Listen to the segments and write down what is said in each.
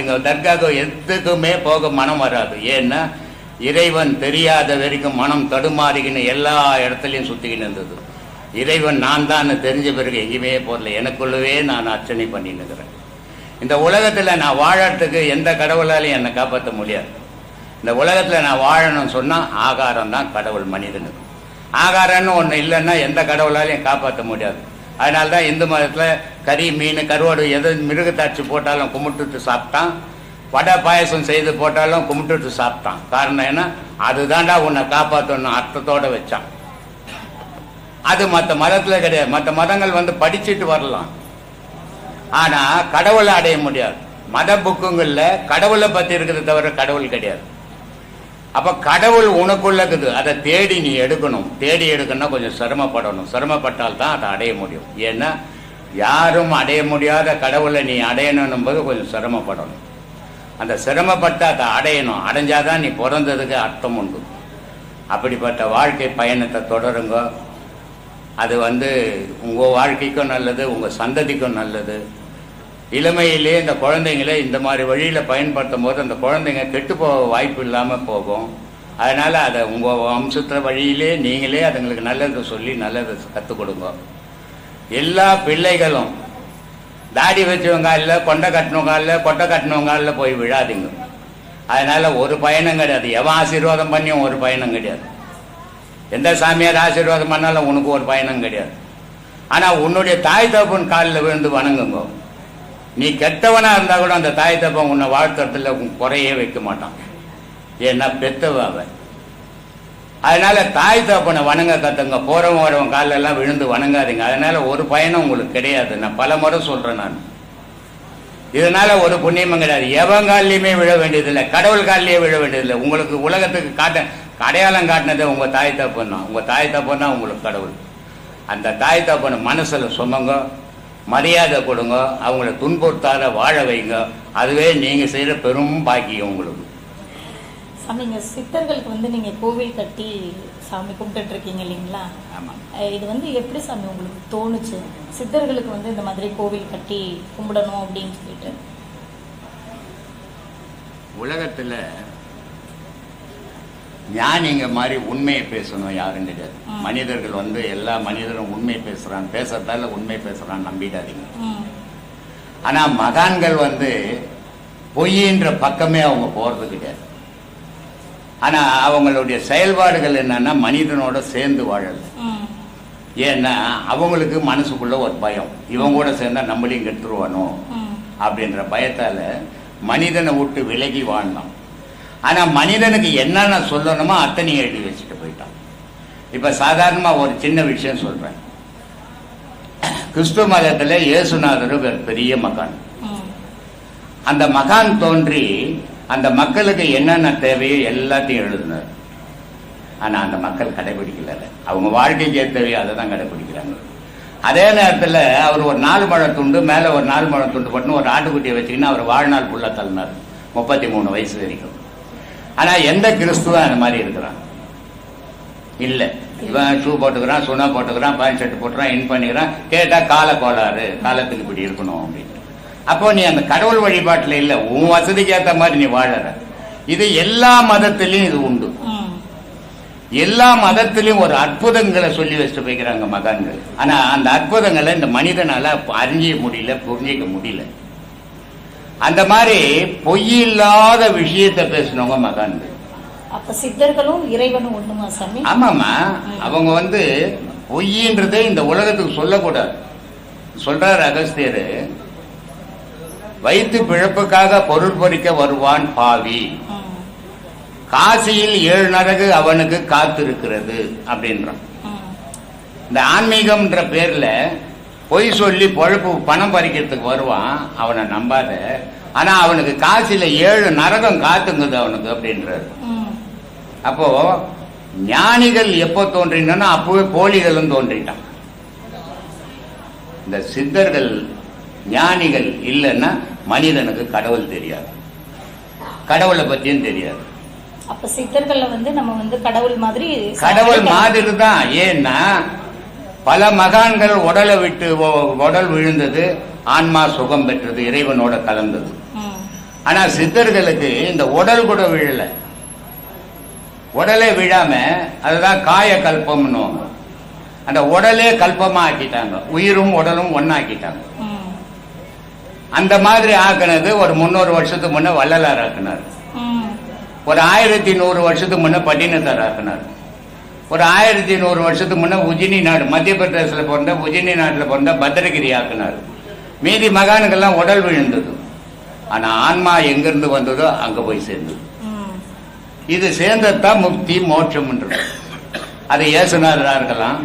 பார்த்துங்க தர்காவுக்கு எதுக்குமே போக மனம் வராது. ஏன்னா இறைவன் தெரியாத வரைக்கும் மனம் தடுமாறிக்கின்னு எல்லா இடத்துலையும் சுத்திக்கின்னு இருந்தது. இறைவன் நான் தான் தெரிஞ்ச பிறகு எங்கேயுமே போகல எனக்குள்ளவே நான் அர்ச்சனை பண்ணின்னுக்கிறேன் இந்த உலகத்துல நான் வாழறதுக்கு எந்த கடவுளாலையும் என்னை காப்பாற்ற முடியாது. இந்த உலகத்தில் நான் வாழணும்னு சொன்னால் ஆகாரம் தான் கடவுள் மனிதனுக்கு. ஆகாரம்னு ஒன்று இல்லைன்னா எந்த கடவுளாலையும் காப்பாற்ற முடியாது. அதனால தான் இந்து மதத்தில் கறி மீன் கருவாடு எது மிருகத்தாட்சி போட்டாலும் கும்பிட்டுட்டு சாப்பிட்டான். வடை பாயசம் செய்து போட்டாலும் கும்பிட்டுட்டு சாப்பிட்டான். காரணம் என்ன? அதுதான்டா உன்னை காப்பாற்றணும் அர்த்தத்தோடு வச்சான். அது மற்ற மதத்தில் கிடையாது. மற்ற மதங்கள் வந்து படிச்சுட்டு வரலாம். ஆனால் கடவுளை அடைய முடியாது. மத புக்குங்களில் கடவுளை பற்றி இருக்கிறத தவிர கடவுள் கிடையாது. அப்ப கடவுள் உனக்குள்ள இருக்குது அதை தேடி நீ எடுக்கணும். தேடி எடுக்கணும்னா கொஞ்சம் சிரமப்படணும். சிரமப்பட்டால் தான் அதை அடைய முடியும். ஏன்னா யாரும் அடைய முடியாத கடவுளை நீ அடையணும் போது கொஞ்சம் சிரமப்படணும். அந்த சிரமப்பட்டு அதை அடையணும். அடைஞ்சாதான் நீ பிறந்ததுக்கு அர்த்தம் உண்டு. அப்படிப்பட்ட வாழ்க்கை பயணத்தை தொடருங்க. அது வந்து உங்கள் வாழ்க்கைக்கும் நல்லது உங்கள் சந்ததிக்கும் நல்லது. இளமையிலே இந்த குழந்தைங்கள இந்த மாதிரி வழியில் பயன்படுத்தும் போது அந்த குழந்தைங்க கெட்டு போக வாய்ப்பு இல்லாமல் போகும். அதனால் அதை உங்கள் வம்சத்துல வழியிலே நீங்களே அதுங்களுக்கு நல்லதை சொல்லி நல்லதை கற்றுக் கொடுங்க. எல்லா பிள்ளைகளும் தாடி வச்சவங்க இல்லை கொண்டை கட்டினவங்க இல்லை கொட்டை கட்டினவங்க இல்லை போய் விழாதீங்க. அதனால் ஒரு பயணம் கிடையாது. எவன் ஆசீர்வாதம் பண்ணியும் ஒரு பயணம் கிடையாது. எந்த சாமியார் ஆசீர்வாதம் பண்ணாலும் உனக்கு ஒரு பயணம் கிடையாது. ஆனால் உன்னுடைய தாய் தகப்பன் காலில் விழுந்து வணங்குங்க. நீ கெட்டவனா இருந்தா கூட அந்த தாய் தப்பன் உன்னை வாழ்த்துறதுல குறையே வைக்க மாட்டான். ஏன்னா பெத்தவ அவன். அதனால தாய் தப்பனை வணங்க கத்துங்க. போறவன் வரவன் காலில் எல்லாம் விழுந்து வணங்காதீங்க. அதனால ஒரு பயனும் உங்களுக்கு கிடையாது. நான் பல முறை சொல்றேன் நான். இதனால ஒரு புண்ணியமும் கிடையாது. எவன் காலிலையுமே விழ வேண்டியதில்லை. கடவுள் காலிலேயே விழ வேண்டியதில்லை. உங்களுக்கு உலகத்துக்கு காட்ட அடையாளம் காட்டினதே உங்க தாய் தப்பன் தான். உங்க தாய் தப்பன் தான் உங்களுக்கு கடவுள். அந்த தாய் தப்பனை மனசுல சுமங்க மரியாதை கொடுங்க அவங்கள துன்புறுத்தாத வாழ வைங்க. அதுவே நீங்க செய்யற பெரும் பாக்கியம் உங்களுக்கு. சாமி இங்க சித்தர்களுக்கு வந்து நீங்க கோவில் கட்டி சாமி கும்பிட்டுட்டு இருக்கீங்க இல்லைங்களா? ஆமா. அஹ் இது வந்து எப்படி சாமி உங்களுக்கு தோணுச்சு? சித்தர்களுக்கு வந்து இந்த மாதிரி கோவில் கட்டி கும்பிடணும் அப்படின்னு சொல்லிட்டு. உலகத்துல ஞானிங்க மாதிரி உண்மையை பேசணும் யாரும் கிடையாது. மனிதர்கள் வந்து எல்லா மனிதரும் உண்மை பேசுறான் பேசுறதால உண்மை பேசுறான் நம்பிடாதீங்க. ம் ஆனா மகான்கள் வந்து பொய்ன்ற பக்கமே அவங்க போறது கிடையாது. ஆனா அவங்களுடைய செயல்பாடுகள் என்னன்னா மனிதனோட சேர்ந்து வாழல ஏன்னா அவங்களுக்கு மனசுக்குள்ள ஒரு பயம். இவங்க கூட சேர்ந்தா நம்மளையும் கெட்டுருவானோ அப்படின்ற பயத்தால மனிதனை விட்டு விலகி வாழ்ந்தான் ஆனா மனிதனுக்கு என்னென்ன சொல்லணுமோ அத்தனையும் எழுதி வச்சுட்டு போயிட்டான். இப்ப சாதாரணமா ஒரு சின்ன விஷயம் சொல்றேன். கிறிஸ்துவ மதத்தில் இயேசுநாதர் ஒரு பெரிய மகான். அந்த மகான் தோன்றி அந்த மக்களுக்கு என்னென்ன தேவையோ எல்லாத்தையும் எழுதினார். ஆனா அந்த மக்கள் கடைபிடிக்கல அவங்க வாழ்க்கைக்கு தேவையோ அதை தான் கடைபிடிக்கிறாங்க. அதே நேரத்தில் அவர் ஒரு நாலு மழை துண்டு மேலே ஒரு நாலு மழை துண்டு போட்டுன்னு ஒரு ஆட்டுக்குட்டியை வச்சுக்கின்னு அவர் வாழ்நாள் ஃபுல்லாக தள்ளினார். முப்பத்தி மூணு வயசு வரைக்கும். ஆனா எந்த கிறிஸ்துவன் அந்த மாதிரி இருக்கிறான்? இல்ல. இவன் ஷூ போட்டுக்கிறான் சுனா போட்டுக்கிறான் பேண்ட் ஷர்ட் போட்டுக்கிறான் இன் பண்ணிக்கிறான். கேட்டா கால கோளாறு. காலத்துக்கு இப்படி இருக்கணும் அப்படின்னு. அப்போ நீ அந்த கடவுள் வழிபாட்டுல இல்ல உன் வசதிக்கு ஏத்த மாதிரி நீ வாழற. இது எல்லா மதத்திலையும் இது உண்டு. எல்லா மதத்திலையும் ஒரு அற்புதங்களை சொல்லி வச்சுட்டு போய்க்கிறாங்க மகான்கள். ஆனா அந்த அற்புதங்களை இந்த மனிதனால அறிஞ்சிக்க முடியல புரிஞ்சிக்க முடியல. அந்த மாதிரி பொய் இல்லாத விஷயத்தை பேசினவங்க மகான்கள் அப்ப சித்தர்களும் இறைவனும் ஒண்ணுமா சாமி? ஆமாமா அவங்க வந்து பொய்ன்றதை இந்த உலகத்துக்கு சொல்லக்கூடாது. சொல்றார் அகஸ்தியர் வயிற்று பிழப்புக்காக பொருள் பொறிக்க வருவான் பாவி. காசியில் ஏழு நரகு அவனுக்கு காத்திருக்கிறது அப்படின்றான். இந்த ஆன்மீகம்ன்ற பேர்ல பொய் சொல்லி பொழப்பு பணம் பறிக்கிறதுக்கு வருவான் அவனை நம்பாத. ஆனா அவனுக்கு காசில ஏழு நரகம் காத்துங்குது அவனுக்கு அப்படின்றாரு. அப்போ ஞானிகள் எப்போ தோன்றினா அப்பவே போலிகளும் தோன்றிட்டான். இந்த சித்தர்கள் ஞானிகள் இல்லைன்னா மனிதனுக்கு கடவுள் தெரியாது. கடவுளை பத்தியும் தெரியாது. அப்ப சித்தர்கள்ல வந்து நம்ம வந்து கடவுள் மாதிரி கடவுள் மாதிரி தான். ஏன்னா பல மகான்கள் உடலை விட்டு உடல் விழுந்தது ஆன்மா சுகம் பெற்றது இறைவனோட கலந்தது. ஆனா சித்தர்களுக்கு இந்த உடல் கூட விழல. உடலே விழாம அதுதான் காய கல்பம்னுவாங்க அந்த உடலே கல்பமா ஆக்கிட்டாங்க உயிரும் உடலும் ஒன்னாக்கிட்டாங்க. அந்த மாதிரி ஆக்குனது ஒரு முந்நூறு வருஷத்துக்கு முன்ன வள்ளலார் ஆக்குனார். ஒரு ஆயிரத்தி நூறு வருஷத்துக்கு முன்ன பட்டினத்தார் ஆக்குனார். ஒரு ஆயிரத்தி நூறு வருஷத்துக்கு முன்ன உஜினி நாடு மத்திய பிரதேசத்தில் பிறந்த உஜினி நாட்டில் பிறந்த பத்திரகிரி ஆக்குனார். மீதி மகானுக்கெல்லாம் உடல் விழுந்தது. ஆனா ஆன்மா எங்கிருந்து வந்ததோ அங்க போய் சேர்ந்தது. இது சேர்ந்ததுதான் முக்தி மோட்சம்ன்றது அது இயேசுநாதரா இருக்கலாம்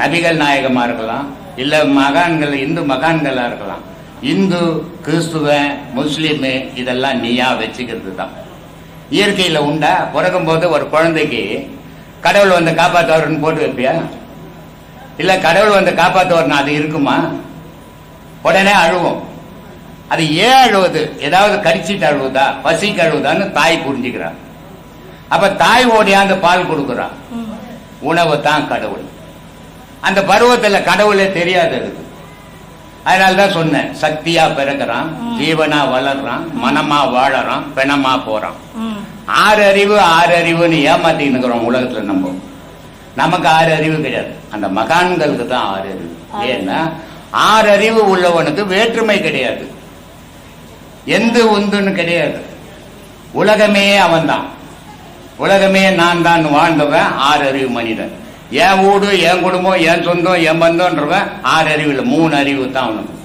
நபிகள் நாயகமா இருக்கலாம் இல்ல மகான்கள் இந்து மகான்களா இருக்கலாம். இந்து கிறிஸ்துவ முஸ்லீமு இதெல்லாம் நீயா வச்சுக்கிறது தான் இயற்கையில உண்டா? பிறக்கும் போது ஒரு குழந்தைக்கு கடவுள் வந்து காப்பாத்துவாருன்னு போட்டு வைப்பியா? இல்ல கடவுள் வந்து காப்பாத்துவாருன்னு அது இருக்குமா? உடனே அழுவோம். அது ஏன் அழுவுது? ஏதாவது கடிச்சிட்டு அழுவுதா? பசிக்கு அழுவுதான்னு தாய் புரிஞ்சுக்கிறான் அப்ப தாய் ஓடியாந்து பால் கொடுக்குறான். உணவு தான் கடவுள். அந்த பருவத்துல கடவுளே தெரியாது அதுக்கு. அதனால தான் சொன்னேன் சக்தியா பிறகுறான். ஜீவனா வளர்றான் மனமா வாழறான் பிணமா போறான். ஆறு அறிவு ஆறு அறிவுன்னு ஏமாத்தின்னு இருக்கிறோம் உலகத்துல நம்ம. நமக்கு ஆறு அறிவு கிடையாது. அந்த மகான்களுக்கு தான் ஆறு அறிவு. ஏன்னா ஆறு அறிவு உள்ளவனுக்கு வேற்றுமை கிடையாது. எந்த உந்துன்னு கிடையாது. உலகமே அவன்தான். உலகமே நான் தான் வாழ்ந்தவன் ஆறு அறிவு மனிதன். என் வீடு என் குடும்பம் என் சொந்தம் என் பந்தம்ன்றவன் ஆறு அறிவு இல்லை. மூணு அறிவு தான் அவனுக்கு.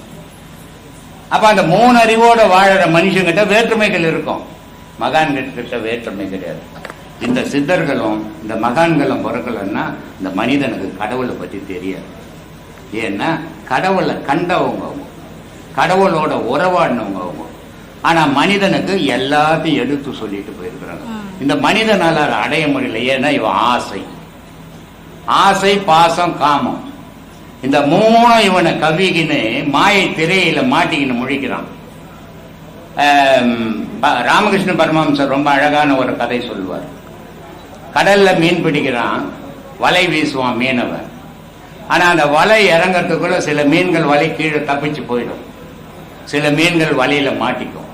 அப்ப அந்த மூணு அறிவோட வாழற மனுஷங்கிட்ட வேற்றுமைகள் இருக்கும். மகான்கள் கிட்ட வேற்றுமை கிடையாது. இந்த சித்தர்களும் இந்த மகான்களும் பிறக்கலன்னா இந்த மனிதனுக்கு கடவுளை பத்தி தெரியாது. ஏன்னா கடவுளை கண்டவங்க அவங்க கடவுளோட உறவாடினவங்க அவங்க ஆனா மனிதனுக்கு எல்லாத்தையும் எடுத்து சொல்லிட்டு போயிருக்கிறாங்க. இந்த மனிதனால அடைய முடியல. ஏன்னா இவன் ஆசை. ஆசை பாசம் காமம். இந்த மூணும் இவனை கவிகின்னு மாயை திரையில மாட்டிக்கின்னு முழிக்கிறான். ராமகிருஷ்ண பரமஹம்சர் ரொம்ப அழகான ஒரு கதை சொல்லுவார். கடல்ல மீன் பிடிக்கிறான் வலை வீசுவான் மீனவன் ஆனா அந்த வலை இறங்கிறதுக்குள்ள சில மீன்கள் வலை கீழே தப்பிச்சு போயிடும். சில மீன்கள் வலையில மாட்டிக்கும்.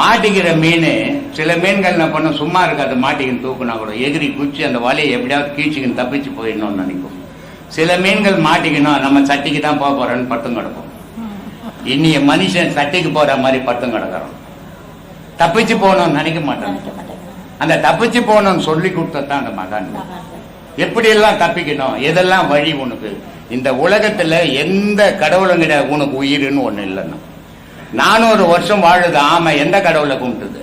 மாட்டிக்கிற மீன் சில மீன்கள் என்ன பண்ணும் சும்மா இருக்காது மாட்டிக்கின்னு தூக்குனா கூட எகிரி குச்சி அந்த வலையை எப்படியாவது கீழ்ச்சிக்கின்னு தப்பிச்சு போயிடணும்னு நினைக்கும். சில மீன்கள் மாட்டிக்கணும் நம்ம சட்டிக்கு தான் போக போறோம்னு பட்டும் கிடக்கும் இன்னைய மனுஷன் சட்டிக்கு போற மாதிரி பட்டும் கிடக்குறோம் தப்பிச்சு போகணும்னு நினைக்க மாட்டான். அந்த தப்பிச்சு போகணும்னு சொல்லி கொடுத்ததான் அந்த மகான்கள் மகான்கள். எப்படி எல்லாம் தப்பிக்கணும்? எதெல்லாம் வழி உனக்கு? இந்த உலகத்துல எந்த கடவுளும் கிடையாது உனக்கு உயிர்னு ஒண்ணு இல்லைன்னா நானூறு வருஷம் வாழுது ஆமா எந்த கடவுளை கும்பிட்டுது?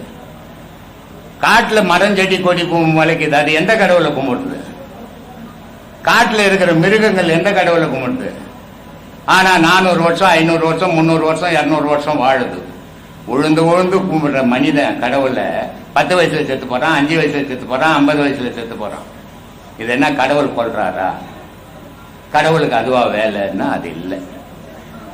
காட்டுல மரம் செடி கொடி கும் முளைக்குது அது எந்த கடவுளை கும்பிடுது காட்டுல இருக்கிற மிருகங்கள் எந்த கடவுளை கும்பிடுது ஆனால் நானூறு வருஷம் ஐநூறு வருஷம் முந்நூறு வருஷம் இரநூறு வருஷம் வாழுது. உழுந்து உழுந்து கும்பிடுற மனிதன் கடவுளை பத்து வயசுல செத்து போகிறான் அஞ்சு வயசுல செத்து போகிறான் ஐம்பது வயசுல செத்து போகிறான் இது என்ன கடவுள் கொள்றாரா கடவுளுக்கு அதுவா வேலைன்னா அது இல்லை.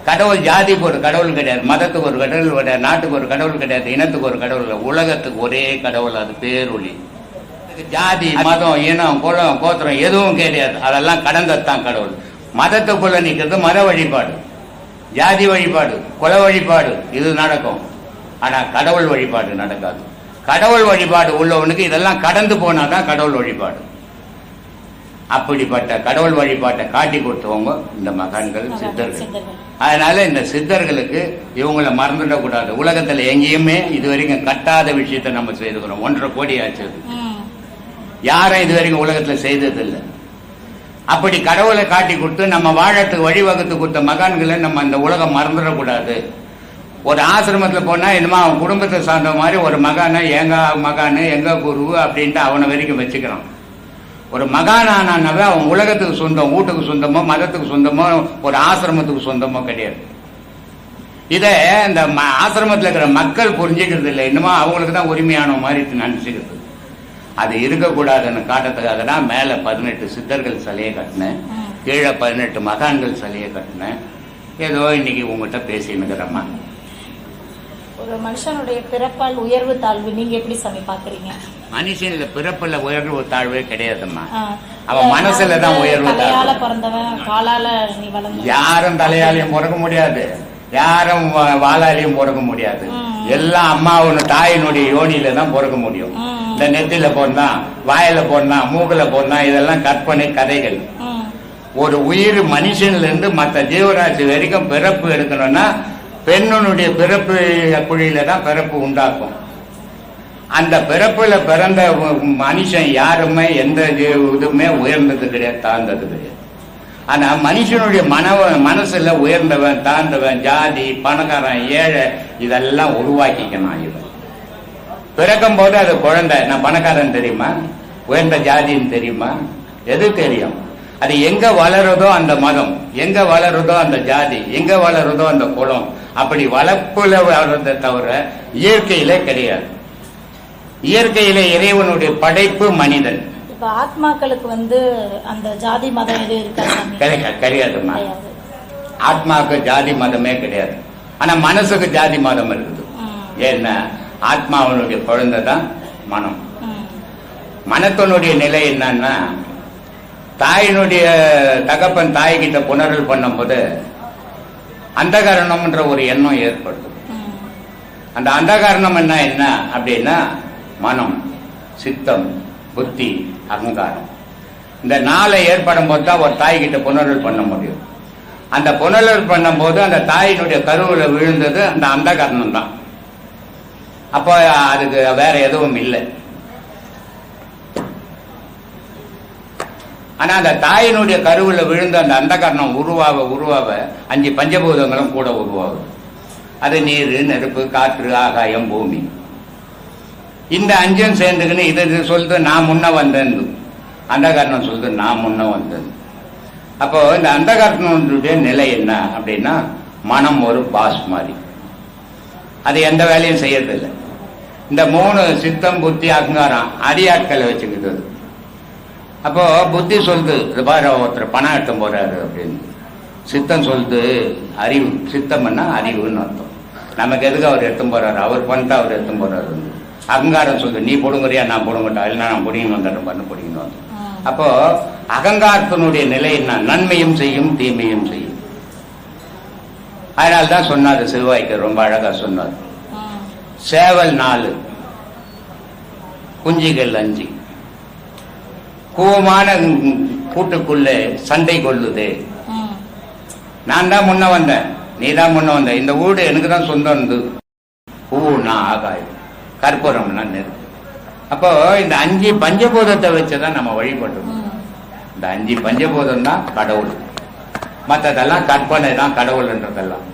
கடவுள் ஜாதிக்கு ஒரு கடவுள் கிடையாது மதத்துக்கு ஒரு கடவுள் கிடையாது நாட்டுக்கு ஒரு கடவுள் கிடையாது இனத்துக்கு ஒரு கடவுள் உலகத்துக்கு ஒரே கடவுள் அது பேரொளி ஜாதி மதம் இனம் குலம் கோத்திரம் எதுவும் கிடையாது. அதெல்லாம் கடந்தது தான் கடவுள். மதத்துக்குள்ள நிக்கிறது மத வழிபாடு. ஜாதி வழிபாடு குல வழிபாடு இது நடக்கும். ஆனா கடவுள் வழிபாடு நடக்காது. கடவுள் வழிபாடு உள்ளவனுக்கு இதெல்லாம் கடந்து போனாதான் கடவுள் வழிபாடு. அப்படிப்பட்ட கடவுள் வழிபாட்டை காட்டி கொடுத்தவங்க இந்த மகான்கள் சித்தர்கள். அதனால இந்த சித்தர்களுக்கு இவங்கள மறந்துடக்கூடாது. உலகத்துல எங்கேயுமே இது வரைக்கும் கட்டாத விஷயத்தை நம்ம செய்துக்கிறோம். ஒன்றரை கோடி ஆச்சு. யாரும் இது வரைக்கும் உலகத்துல செய்ததில்லை. அப்படி கடவுளை காட்டி கொடுத்து நம்ம வாழத்துக்கு வழிவகுத்து கொடுத்த மகான்களை நம்ம இந்த உலகம் மறந்துடக்கூடாது. ஒரு ஆசிரமத்தில் போனால் என்னமா அவன் குடும்பத்தை சார்ந்த மாதிரி ஒரு மகானை எங்க மகானு எங்க குரு அப்படின்ட்டு அவனை வரைக்கும் வச்சுக்கிறான். ஒரு மகானானவே அவன் உலகத்துக்கு சொந்தம் வீட்டுக்கு சொந்தமோ மதத்துக்கு சொந்தமோ ஒரு ஆசிரமத்துக்கு சொந்தமோ கிடையாது. இதை இந்த ம- இருக்கிற மக்கள் புரிஞ்சுக்கிறது இல்லை இன்னுமா அவங்களுக்கு தான் உரிமையான மாதிரி நினச்சிக்கிறது. அது இருக்கக்கூடாதுன்னு காட்டுறதுக்காக தான் மேல பதினெட்டு சித்தர்கள் சிலையை கட்டினேன். கீழே பதினெட்டு மகான்கள் சிலையை கட்டினேன் ஏதோ இன்னைக்கு உங்ககிட்ட பேசினுக்கிறேம்மா ஒரு மனுஷனுடைய பிறப்பால் உயர்வு தாழ்வு நீங்க எப்படி சாமி பாக்குறீங்க மனுஷன்ல பிறப்புல உயர்வு தாழ்வே கிடையாதும்மா. அவன் மனசுல தான் நான் உயர்வு தலையால. பிறந்தவன் காலால நீ வளர்ந்த யாரும் தலையாலையும் பிறக்க முடியாது யாரும் வாளாலையும் பிறக்க முடியாது. எல்லாம் அம்மாவோட தாயினுடைய யோனியில தான் பிறக்க முடியும். இந்த நெத்தில போனா வாயில போனா மூக்குல போனா இதெல்லாம் கற்பனை கதைகள். ஒரு உயிர் மனுஷன்ல இருந்து மற்ற ஜீவராசி வரைக்கும் பிறப்பு எடுக்கணும்னா பெண்ணுடைய பிறப்பு குழியில தான் பிறப்பு உண்டாக்கும் அந்த பிறப்புல பிறந்த மனுஷன் யாருமே எந்த இதுவுமே உயர்ந்தது கிடையாது தாழ்ந்தது கிடையாது ஆனா மனுஷனுடைய மனவ மனசுல உயர்ந்தவன் தாழ்ந்தவன் ஜாதி பணக்காரன் ஏழை இதெல்லாம் உருவாக்கிக்கணும் இது பிறக்கும் போது அது குழந்தை. நான் பணக்காரன் தெரியுமா? உயர்ந்த ஜாதின்னு தெரியுமா? எது தெரியும்? அது எங்க வளருதோ அந்த மதம். எங்க வளருதோ அந்த ஜாதி. எங்க வளருதோ அந்த குளம். அப்படி வளர்ப்புல வளர்றதை தவிர இயற்கையில கிடையாது. இயற்கையில இறைவனுடைய படைப்பு மனிதன். இப்ப ஆத்மாக்களுக்கு வந்து அந்த ஜாதி மதம் எதுவும் இருக்காது? கிடையாது கிடையாதுமா ஆத்மாவுக்கு ஜாதி மதமே கிடையாது ஆனா மனசுக்கு ஜாதி மதம் இருக்குது. ஏன்னா ஆத்மாவனுடைய குழந்தை தான் மனம். மனத்தினுடைய நிலை என்னன்னா தாயினுடைய தகப்பன் தாய்கிட்ட புணரல் பண்ணும்போது அந்தகரணம்ன்ற ஒரு எண்ணம் ஏற்படுது. அந்த அந்தகரணம் என்ன என்ன அப்படின்னா மனம் சித்தம் புத்தி அகங்காரம். இந்த நாளை ஏற்படும் போது தான் ஒரு தாய்கிட்ட புனரல் பண்ண முடியும். அந்த புணரல் பண்ணும்போது அந்த தாயினுடைய கருவில் விழுந்தது அந்த அந்தகரணம் தான். அப்போ அதுக்கு வேற எதுவும் இல்லை. ஆனா அந்த தாயினுடைய கருவில் விழுந்த அந்த அந்தகரணம் உருவாக உருவாக அஞ்சு பஞ்சபூதங்களும் கூட உருவாகும் அது நீர் நெருப்பு காற்று ஆகாயம் பூமி. இந்த அஞ்சும் சேர்ந்துக்கின்னு இது இது சொல்லுது நான் முன்ன வந்தேன் அந்தகரணம் சொல்லுது நான் முன்ன வந்தேன் அப்போ இந்த அந்தகரணனுடைய நிலை என்ன அப்படின்னா மனம் ஒரு பாஸ் மாதிரி. அது எந்த வேலையும் செய்யறதில்லை. இந்த மூணு சித்தம் புத்தி அகங்காரம் அடியாட்களை வச்சுக்கிட்டது அப்போ புத்தி சொல்லுது இது பாரு ஒருத்தர் பணம் எடுத்து போறாரு அப்படின்னு. சித்தம் சொல்லுது அறிவு சித்தம்னா அறிவுன்னு அர்த்தம். நமக்கு எதுக்கு அவர் எடுத்து போறாரு? அவர் பண்ணிட்டு அவர் எடுத்து போறாருன்னு. அகங்காரம் சொல்லுது. நீ பிடுங்குறியா நான் பிடுங்கட்டா இல்லைன்னா நான் பிடிங்கன்னு வந்துடுறேன் பண்ணு பிடிங்கன்னு வந்து. அப்போ அகங்காரத்தினுடைய நிலை என்ன? நன்மையும் செய்யும் தீமையும் செய்யும். அதனால தான் சொன்னார் சிறுவாய்க்கு ரொம்ப அழகா சொன்னார். சேவல் நாலு. குஞ்சுகள் அஞ்சு. கூவமான கூட்டுக்குள்ளே சண்டை கொள்ளுதே. நான் தான் முன்ன வந்தேன். நீ தான் முன்ன வந்த இந்த வீடு எனக்கு தான் சொந்தம் இருந்து பூனா ஆகாயம். கற்பூரம்னா நெருப்பு அப்போ இந்த அஞ்சு பஞ்சபூதத்தை வச்சுதான் நம்ம வழிபடுறோம். ம். இந்த அஞ்சு பஞ்சபூதம் தான் கடவுள். மற்றதெல்லாம் கற்பனை தான் கடவுள்ன்றதெல்லாம்.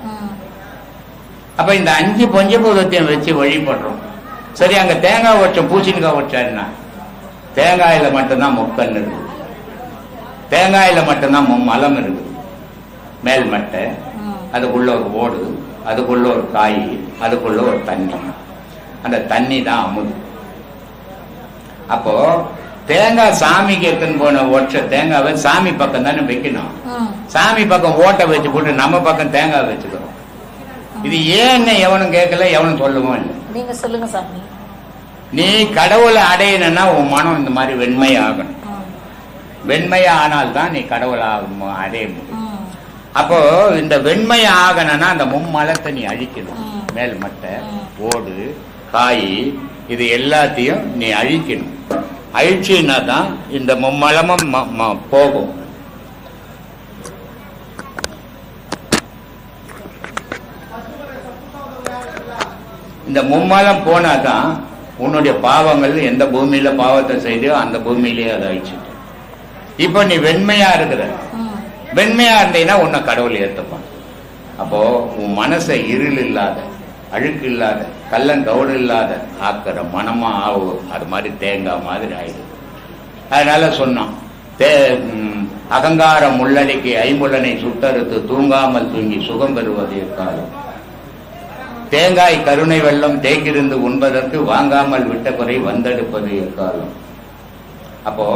அப்ப இந்த அஞ்சு பஞ்சபூதத்தையும் வச்சு வழிபடுறோம். சரி அங்க தேங்காய் வச்சோம் பூசணிக்காய் வச்சா தேங்காயில மட்டும்தான் முக்கல் இருக்குது தேங்காயில மட்டும்தான் மலம் இருக்குது மேல் மட்டை. அதுக்குள்ள ஒரு ஓடு அதுக்குள்ள ஒரு காய் அதுக்குள்ள ஒரு தண்ணி. அந்த தண்ணி தான் அமுது அப்போ தேங்காய் சாமிக்கு எடுத்துன்னு போன ஒற்ற தேங்காவை சாமி பக்கம் தானே வைக்கணும். சாமி பக்கம் ஓட்டை வச்சு போட்டு நம்ம பக்கம் தேங்காய் வச்சுக்கிறோம் இது ஏன்னு எவனும் கேட்கல எவனும் சொல்லவும் இல்லை நீங்க சொல்லுங்க சாமி நீ கடவுளை அடையணும்னா உன் மனம் இந்த மாதிரி வெண்மை ஆகணும் ம். வெண்மையா ஆனால்தான் நீ கடவுளை அடைய முடியும். அப்போ இந்த வெண்மை ஆகணும்னா அந்த மும்மலத்தை நீ அழிக்கணும். மேல் மட்டை. ஓடு காய் இது எல்லாத்தையும் நீ அழிக்கணும். அழிச்சின்னா தான் இந்த மும்மலமும் போகும். இந்த மும்மலம் போனாதான் உன்னுடைய பாவங்கள் எந்த பூமியில பாவத்தை செய்தியோ அந்த பூமியிலேயே அதை அழிச்சிட்டு இப்போ நீ வெண்மையா இருக்கிற. வெண்மையா இருந்தீங்கன்னா உன்னை கடவுள் ஏத்துப்பான். அப்போ உன் மனசை இருள் இல்லாத. அழுக்கு இல்லாத கள்ளங்கவுடு இல்லாத ஆக்கிற மனமா ஆகும் அது மாதிரி தேங்காய் மாதிரி ஆயிடுது. அதனால சொன்னான் தே அகங்காரம் உள்ளடக்கி ஐம்புலனை சுட்டறுத்து தூங்காமல் தூங்கி சுகம் பெறுவது இருக்காது தேங்காய் கருணை வெள்ளம் தேங்கிருந்து உண்பதற்கு வாங்காமல் விட்ட குறை வந்தெடுப்பது எக்காலம்? அப்போ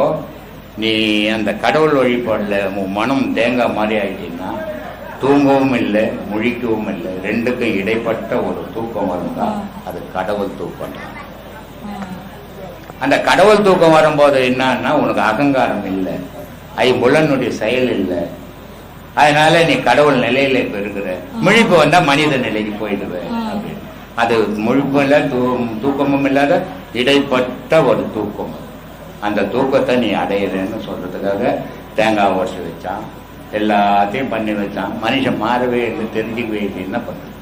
நீ அந்த கடவுள் வழிபாடுல உன் மனம் தேங்காய் மாதிரி ஆயிட்டீங்கன்னா தூங்கவும் இல்லை முழிக்கவும் இல்லை. ரெண்டுக்கும் இடைப்பட்ட ஒரு தூக்கம் வருந்தா அது கடவுள் தூக்கம். அந்த கடவுள் தூக்கம் வரும்போது என்னன்னா உனக்கு அகங்காரம் இல்லை. ஐம்புலனுடைய செயல் இல்லை. அதனால நீ கடவுள் நிலையில இப்ப இருக்கிற மிழிப்பு வந்தா மனித நிலைக்கு போயிடுவ ம். அப்படின்னு. அது முழுப்பும் இல்லை தூ தூக்கமும் இல்லாத இடைப்பட்ட ஒரு தூக்கம். அந்த தூக்கத்தை நீ அடையிறேன்னு சொல்றதுக்காக தேங்காய் உடச்சி வச்சான். எல்லாத்தையும் பண்ணி வச்சான். மனுஷன் மாறவே இல்லை தெரிஞ்சுக்கவே இல்லை. என்ன பண்ணுறது?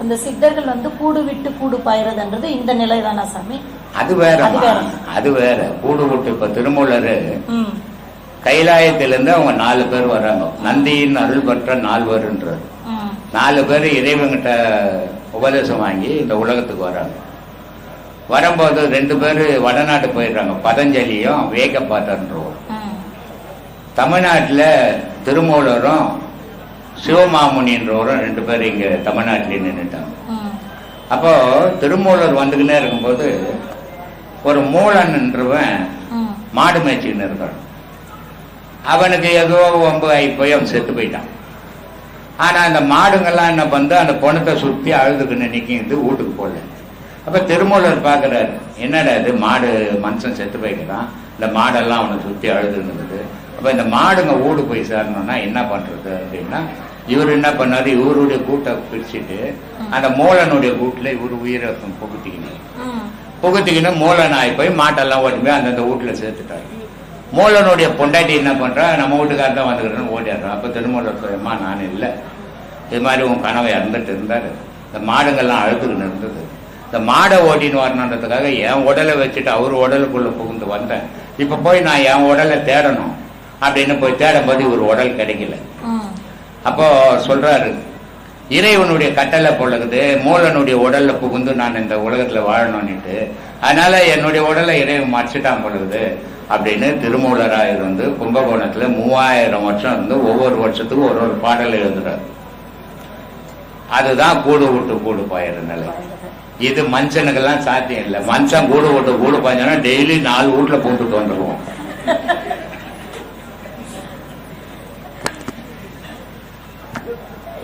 அந்த சித்தர்கள் வந்து கூடு விட்டு கூடு பாயிறதுன்றது இந்த நிலை தானா சாமி? அது வேற. அது வேற. கூடு விட்டு இப்ப திருமூலர் கைலாயத்திலிருந்து அவங்க நாலு பேர் வர்றாங்க நந்தியின் அருள் பெற்ற நால்வர்ன்றார். ம். நாலு பேர் இறைவங்கிட்ட உபதேசம் வாங்கி இந்த உலகத்துக்கு வராங்க. வரும்போது ரெண்டு பேர் வடநாட்டு போயிடுறாங்க. பதஞ்சலியும் வேகப்பாட்டன்றோம் ம். தமிழ்நாட்டில் திருமூலரும் சிவமாமுனின்றவரும் ரெண்டு பேர் இங்க தமிழ்நாட்டிலே நின்றுட்டாங்க அப்போ திருமூலர் வந்துக்கினே இருக்கும்போது ஒரு மூலன்ன்றவன் மாடு மேய்ச்சின்னு இருக்கான். அவனுக்கு ஏதோ ஆகி போய் அவன் செத்து போயிட்டான். ஆனா அந்த மாடுங்கெல்லாம் என்ன பண்ணுது? அந்த பொணத்தை சுத்தி அழுதுக்குன்னு நிற்கிது வீட்டுக்கு போடல அப்ப திருமூலர் பார்க்கறாரு என்னடா இது? மாடு மனுஷன் செத்து போய்க்கிறான். இந்த மாடெல்லாம் அவனை சுத்தி அழுதுன்னுக்குது அப்ப இந்த மாடுங்க வீடு போய் சேரணும்னா என்ன பண்றது அப்படின்னா இவர் என்ன பண்ணாரு? இவருடைய கூட்டை பிரிச்சுட்டு அந்த மூலனுடைய கூட்டுல இவர் உயிரை புகுத்திக்கினார். ம். புகுத்திக்கின்னு மூலன் ஆகி போய் மாட்டெல்லாம் ஓட்டி போய் அந்தந்த வீட்டுல சேர்த்துட்டாரு. மூலனுடைய பொண்டாட்டி என்ன பண்றா? நம்ம வீட்டுக்காரர் தான் வந்துக்கிறேன்னு ஓடிடுறான். அப்ப திருமூலர் சொல்லுமா நான் இல்லை. இது மாதிரி உன் கனவை இறந்துட்டு இருந்தாரு. இந்த மாடுங்கள்லாம் அழுதுகின்னு இருந்தது இந்த மாடை ஓட்டின்னு வரணுன்றதுக்காக என் உடலை வச்சுட்டு அவர் உடலுக்குள்ள புகுந்து வந்தேன். இப்ப போய் நான் என் உடலை தேடணும். அப்படின்னு போய் தேடும்போது இவர் உடல் கிடைக்கல. அப்போ சொல்றாரு இறைவனுடைய கட்டளை பொழுது மூலனுடைய உடல்ல புகுந்து நான் இந்த உலகத்துல வாழணும்னுட்டு அதனால என்னுடைய உடலை இறைவன் மறைச்சிட்டான் பொழுது அப்படின்னு திருமூலரா இருந்து கும்பகோணத்துல மூவாயிரம் வருஷம் இருந்து ஒவ்வொரு வருஷத்துக்கும் ஒரு ஒரு பாடல் எழுதுறாரு. அதுதான் கூடு விட்டு கூடு பாயிற நிலை. இது மனுஷனுக்கெல்லாம் சாத்தியம் இல்லை. மனுஷன் கூடு விட்டு கூடு பாய்ஞ்சோன்னா டெய்லி நாலு வீட்டுல போட்டுட்டு வந்துடுவோம்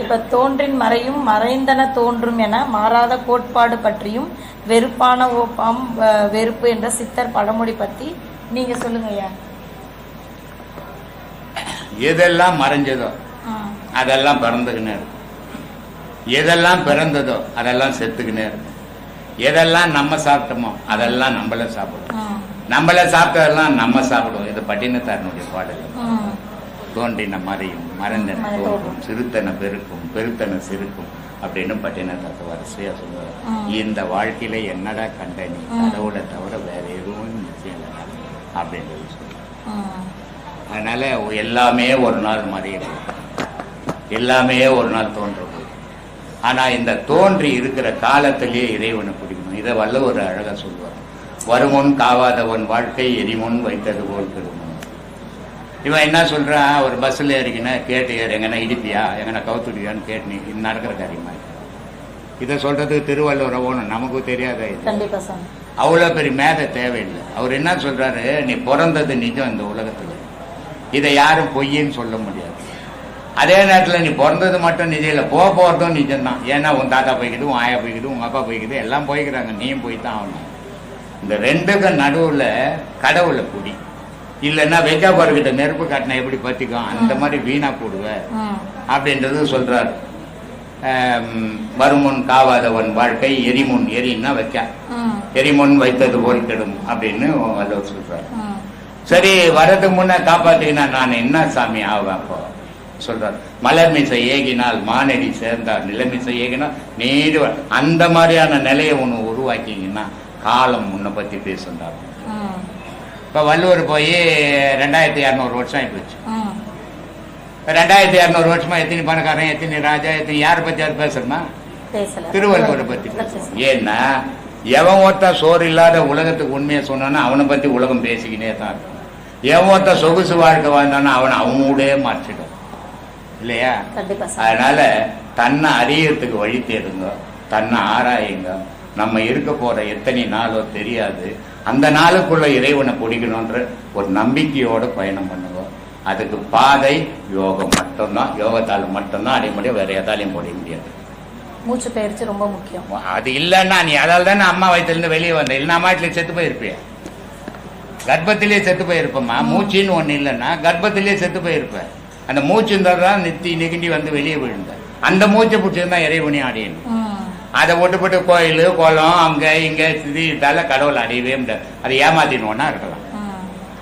இப்ப தோன்றின் மறையும் மறைந்தன தோன்றும் என மாறாத கோட்பாடு பற்றியும் வெறுப்பான ஓப்பாம் வெறுப்பு என்ற சித்தர் பழமொழி பத்தி நீங்க சொல்லுங்க ஐயா. எதெல்லாம் மறைஞ்சதோ அதெல்லாம் பிறந்துக்கினே இருக்கும். எதெல்லாம் பிறந்ததோ அதெல்லாம் செத்துக்கினே இருக்கும். எதெல்லாம் நம்ம சாப்பிட்டோமோ அதெல்லாம் நம்மள சாப்பிடுவோம் நம்மள சாப்பிட்டதெல்லாம் நம்ம சாப்பிடுவோம். இது பட்டினத்தாரனுடைய பாடல். தோன்றின மறையும் மறைந்தன மறை தோன்றும் சிறுத்தன பெருக்கும் பெருத்தன சிறுக்கும் அப்படின்னு பட்டினத்தாத்த வரிசையா சொல்லுவார். இந்த வாழ்க்கையில என்னடா கண்ட நீ. கடவுளை தவிர வேற எதுவும் நிச்சயம் அப்படின்றது சொல்லுவார் ம். அதனால எல்லாமே ஒரு நாள் மறையும் எல்லாமே ஒரு நாள் தோன்ற போகுது ஆனா இந்த தோன்றி இருக்கிற காலத்திலேயே இறைவனை பிடிக்கணும். இதை வல்லவர் அழகா சொல்லுவார். வருமுன் காவாதவன் வாழ்க்கை எரிமுன் வைத்தது போல் கெடுமோ? இவன் என்ன சொல்றான் ஒரு பஸ்ஸில் ஏறிக்கினா கேட்டு ஏறு. எங்கன்னா இடிப்பியா? எங்கன்னா கவுத்துடியான்னு கேட்டு நீ இது நடக்கிற காரியமா? இது? சொல்றது திருவள்ளுவர் ஓணும். நமக்கு தெரியாத இது. அவ்வளோ பெரிய மேதை தேவையில்லை. அவர் என்ன சொல்றாரு? நீ பிறந்தது நிஜம் இந்த உலகத்துல. இதை யாரும் பொய்ன்னு சொல்ல முடியாது. அதே நேரத்தில் நீ பிறந்தது மட்டும் நிஜம் இல்லை போக போகிறதும் நிஜம்தான். ஏன்னா உன் தாத்தா போய்க்குது உன் ஆயா போய்க்குது உங்க அப்பா போய்க்குது எல்லாம் போய்க்கிறாங்க. நீயும் போய் தான் ஆகணும். இந்த ரெண்டுக்கும் நடுவில் கடவுளை குடி. இல்லைன்னா வெஜாபார்கிட்ட நெருப்பு காட்டினா எப்படி பற்றிக்கும் அந்த மாதிரி வீணா போடுவேன் அப்படின்றது சொல்றார். வருமுன் காவாதவன் வாழ்க்கை எரிமுன் எரின்னா வைக்க. எரிமுன் வைத்தது போல் கெடும் அப்படின்னு வள்ளுவர் சொல்றார். சரி வரதுக்கு முன்ன காப்பாத்திக்கினா நான் என்ன சாமி ஆவேன் அப்போ? சொல்றார். மலர் மிசை ஏகினால் மானடி சேர்ந்தார். நிலமிசை ஏகினால் நீடு அந்த மாதிரியான நிலையை ஒன்று உருவாக்கிங்கன்னா காலம் முன்ன பத்தி பேசுறார் ம், இப்ப வள்ளுவர் போய் ரெண்டாயிரத்தி இரநூறு வருஷம் ஆயிப்போச்சு. ம். ரெண்டாயிரத்தி இரநூறு வருஷமா எத்தனை பணக்காரன் எத்தனை ராஜா எத்தனை யாரை பத்தி யார் பேசுறமா திருவள்ளுவரை. பேசுறோம் ஏன்னா எவன் ஒருத்தன் சோறு இல்லாத உலகத்துக்கு உண்மையை சொன்னானா அவனை பத்தி உலகம் பேசிக்கினே தான் இருக்கும். எவன் ஒருத்தன் சொகுசு வாழ்க்கை வாழ்ந்தானா அவனை அவன் ஊடே மாற்றிடும். இல்லையா? அதனால தன்னை அறியறதுக்கு வழி தேடுங்க தன்னை ஆராயுங்க. நம்ம இருக்க போற எத்தனை நாளோ தெரியாது. அந்த நாளுக்குள்ள இறைவனை பிடிக்கணுன்ற ஒரு நம்பிக்கையோட பயணம் பண்ணுங்க அதுக்கு பாதை யோகம் மட்டும்தான். யோகத்தால் மட்டும்தான் அடைய முடியும் வேற எதாலையும் முடிய முடியாது. மூச்சு பயிற்சி ரொம்ப முக்கியம். அது இல்லைன்னா நீ அதால் தானே அம்மா வயிற்றுலேருந்து வெளியே வந்த. இல்லைன்னா அம்மா வீட்டில் செத்து போயிருப்பிய? கர்ப்பத்திலே செத்து போயிருப்பம்மா. மூச்சின்னு ஒன்று இல்லைன்னா கர்ப்பத்திலே செத்து போயிருப்ப. அந்த மூச்சு தான் நித்தி நெகிண்டி வந்து வெளியே விழுந்த. அந்த மூச்சை பிடிச்சிருந்தா இறைவனி அடையணும் அதை விட்டுப்பட்டு கோயில் குளம் அங்கே இங்கே திடீர்த்தால கடவுள் அடையவே முடியாது. அதை ஏமாத்தினோன்னா இருக்கலாம்.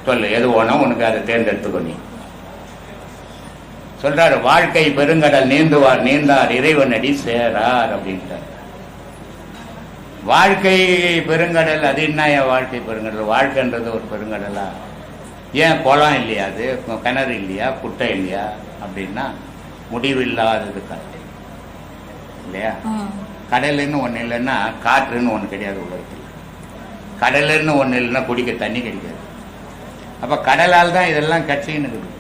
சொல்லு எது வேணும் உனக்கு அதை தேர்ந்தெடுத்துக்கோ நீ. சொல்றாரு வாழ்க்கை பெருங்கடல் நீந்துவார் நீந்தார் இறைவன் அடி சேரார் அப்படின்ட்டார் வாழ்க்கை பெருங்கடல் அது என்ன என் வாழ்க்கை பெருங்கடல்? வாழ்க்கைன்றது ஒரு பெருங்கடலா? ஏன் குளம் இல்லையா அது? கிணறு இல்லையா? குட்டை இல்லையா? அப்படின்னா முடிவில்லாதது கடல் இல்லையா? கடலுன்னு ஒன்று இல்லைன்னா காற்றுன்னு ஒன்று கிடையாது உலகத்தில். கடலுன்னு ஒன்று இல்லைன்னா குடிக்க தண்ணி கிடைக்காது. அப்போ கடலால் தான் இதெல்லாம் கட்சின்னு இருக்குது.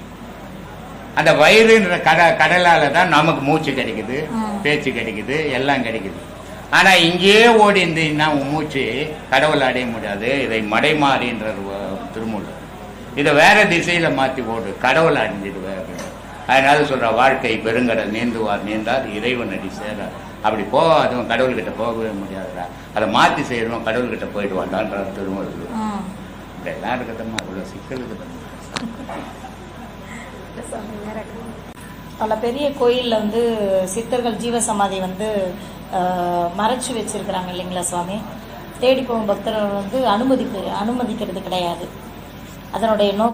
அந்த வயிறுன்ற கட கடலால் தான் நமக்கு மூச்சு கிடைக்குது. பேச்சு கிடைக்குது எல்லாம் கிடைக்குது. ஆனால் இங்கேயே ஓடி இருந்தீங்கன்னா உன் மூச்சு கடவுள் அடைய முடியாது. இதை மடைமாறின்றது வ- திருமூலர். இதை வேற திசையில மாற்றி போடு. கடவுள் அப்படின்னு. அதனால சொல்ற வாழ்க்கை பெருங்கடல் நீந்துவார் நீந்தார் இறைவன் அடி சேரார். அப்படி போகாதவன் கடவுள்கிட்ட போகவே முடியாதுடா. அதை மாற்றி செய்யறவன் கடவுள்கிட்ட போயிட்டு வாண்டான்ற திருமூலர் ம். இப்படியெல்லாம் இருக்குதம்மா அவ்வளோ சிக்கல் பல பெரிய கோயில்ல வந்து சித்தர்கள் ஜீவசமாதி வந்து அஹ், மறைச்சு வச்சிருக்கிறாங்க இல்லைங்களா சுவாமி? தேடி போகும் பக்தர்கள் வந்து அனுமதிப்பு அனுமதிக்கிறது கிடையாது. அதனுடைய நோக்கம்